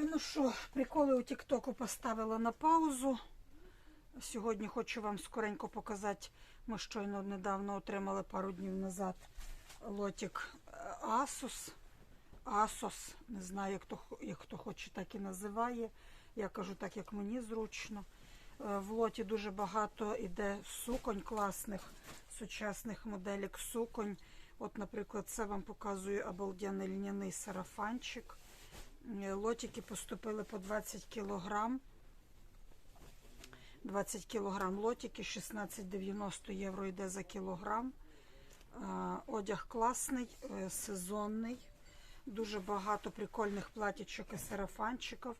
Ой, ну що, приколи у Тіктоку поставила на паузу. Сьогодні хочу вам скоренько показати. Ми щойно недавно отримали пару днів назад лотик е, Asus. Asos, не знаю, як хто, як хто хоче, так і називає. Я кажу так, як мені зручно. Е, В лоті дуже багато іде суконь класних, сучасних моделек суконь. От, наприклад, це вам показую обалденний льняний сарафанчик. Е, Лотики поступили по 20 кілограм. 20 кілограм лотики, 16,90 євро йде за кілограм. Е, Одяг класний, е, сезонний. Дуже багато прикольних платічок і сарафанчиків.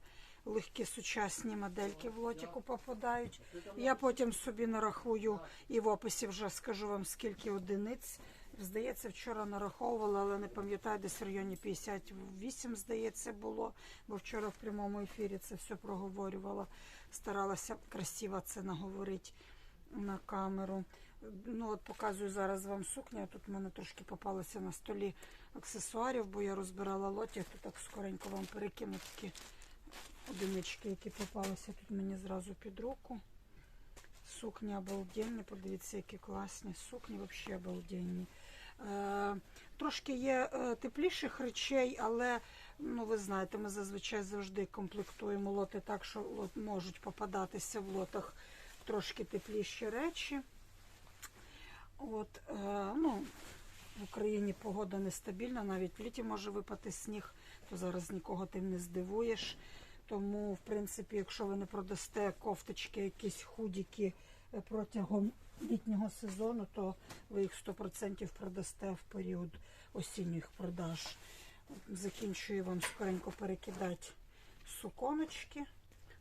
Легкі сучасні модельки в лотику попадають. Я потім собі нарахую і в описі вже скажу вам скільки одиниць. Здається, вчора нараховувала, але не пам'ятаю, десь в районі 58, здається, було, бо вчора в прямому ефірі це все проговорювала. Старалася красиво це наговорити на камеру. Ну, от показую зараз вам сукня. Тут в мене трошки попалося на столі аксесуарів, бо я розбирала лоті. Тут так скоренько вам перекину такі одинички, які попалися тут мені зразу під руку. Сукні обалденні, подивіться, які класні сукні, взагалі обалденні. Е, трошки є е, тепліших речей, але ну, ви знаєте, ми зазвичай завжди комплектуємо лоти так, що лот, можуть попадатися в лотах трошки тепліші речі. От, е, ну, в Україні погода нестабільна, навіть в літі може випати сніг, то зараз нікого тим не здивуєш. Тому, в принципі, якщо ви не продасте кофточки, якісь худіки протягом літнього сезону, то ви їх 100% продасте в період осінніх продаж. Закінчую вам скоренько перекидати суконочки.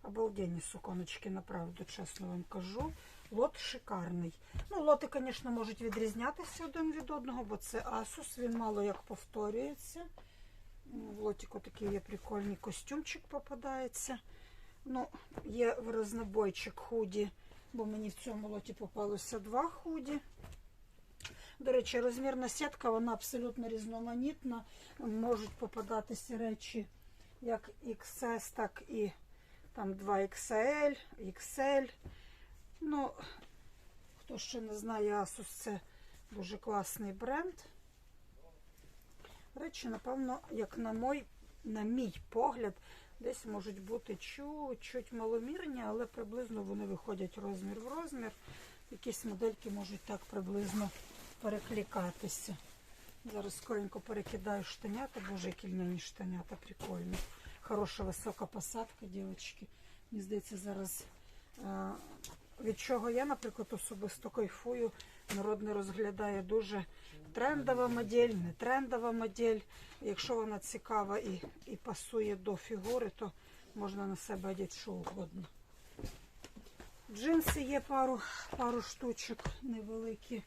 Обалденні суконочки, направду, чесно вам кажу. Лот шикарний. Ну, лоти, звісно, можуть відрізнятися один від одного, бо це Asus, він мало як повторюється. В лотику такий є прикольний костюмчик попадається. Ну, є рознобойчик худі, бо мені в цьому лоті попалося два худі. До речі, розмірна сітка, вона абсолютно різноманітна. Можуть попадатися речі як XS, так і там 2XL, XL. Ну, хто ще не знає, Asus це дуже класний бренд. Речі, напевно, як на мой, на мій погляд, десь можуть бути чуть-чуть маломірні, але приблизно вони виходять розмір в розмір. Якісь модельки можуть так приблизно перекликатися. Зараз скоренько перекидаю штанята, боже, кільняні штанята, прикольні. Хороша висока посадка, дівчатки. Мені здається, зараз е, від чого я, наприклад, особисто кайфую. Народ не розглядає дуже трендова модель, не трендова модель. Якщо вона цікава і, і пасує до фігури, то можна на себе одягти що угодно. Джинси є пару, пару штучок невеликі.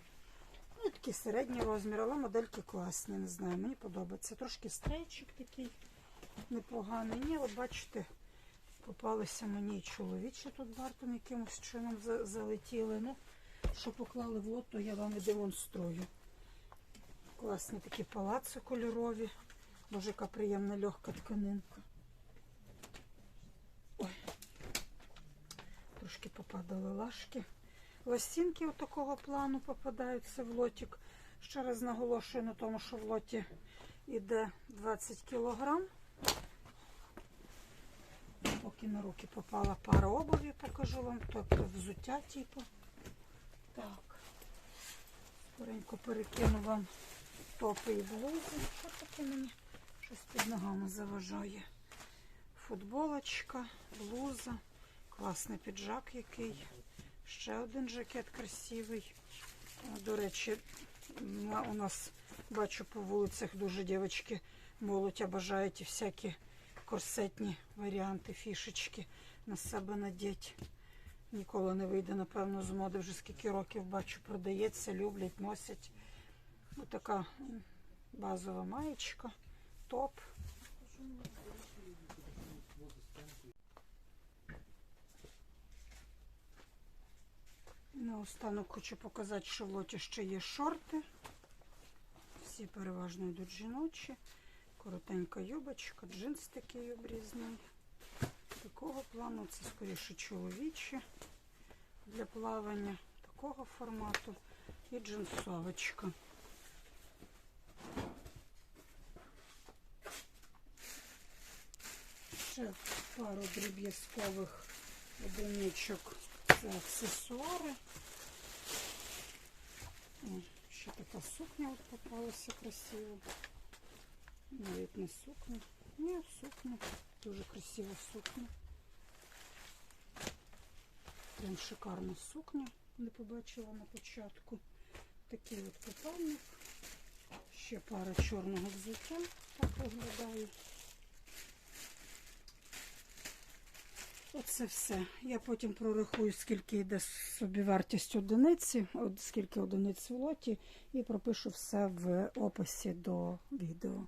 Ну, такі середній розмір, але модельки класні, не знаю, мені подобається. Трошки стрейчик такий непоганий. Ні, от бачите, попалися мені чоловічі тут бартом якимось чином залетіли. Ну, що поклали в лот, то я вам і демонструю. Класні такі палаци кольорові. Боже, яка приємна легка тканинка. Ой. Трошки попадали лашки. Ластинки от такого плану попадаються в лотик. Ще раз наголошую на тому, що в лоті йде 20 кілограм. Поки на руки попала пара обуві, покажу вам, тобто взуття типу. Так. Скоренько перекину вам топи і блузи. Що таке мені? Щось під ногами заважає. Футболочка, блуза, класний піджак який. Ще один жакет красивий. До речі, у нас бачу по вулицях дуже дівчатки молодь бажають і всякі корсетні варіанти, фішечки на себе надіть. Ніколи не вийде, напевно, з моди. Вже скільки років бачу, продається, люблять, носять. Ось така базова маєчка, топ. Наостанок хочу показати, що в лоті ще є шорти. Всі переважно йдуть жіночі. Коротенька юбочка, джинс такий обрізний. Такого плану це скоріше чоловічі для плавання такого формату і джинсовочка. Ще пару дріб'язкових одиничок. Це аксесуари. О, ще така сукня от попалася красива. Навіть не сукня. Ні, сукня. Дуже красива сукня. Прям шикарна сукня. Не побачила на початку. Такий от купальник. Ще пара чорного взуття. Так виглядає. Оце все. Я потім прорахую, скільки йде собі вартість одиниці, скільки одиниць в лоті, і пропишу все в описі до відео.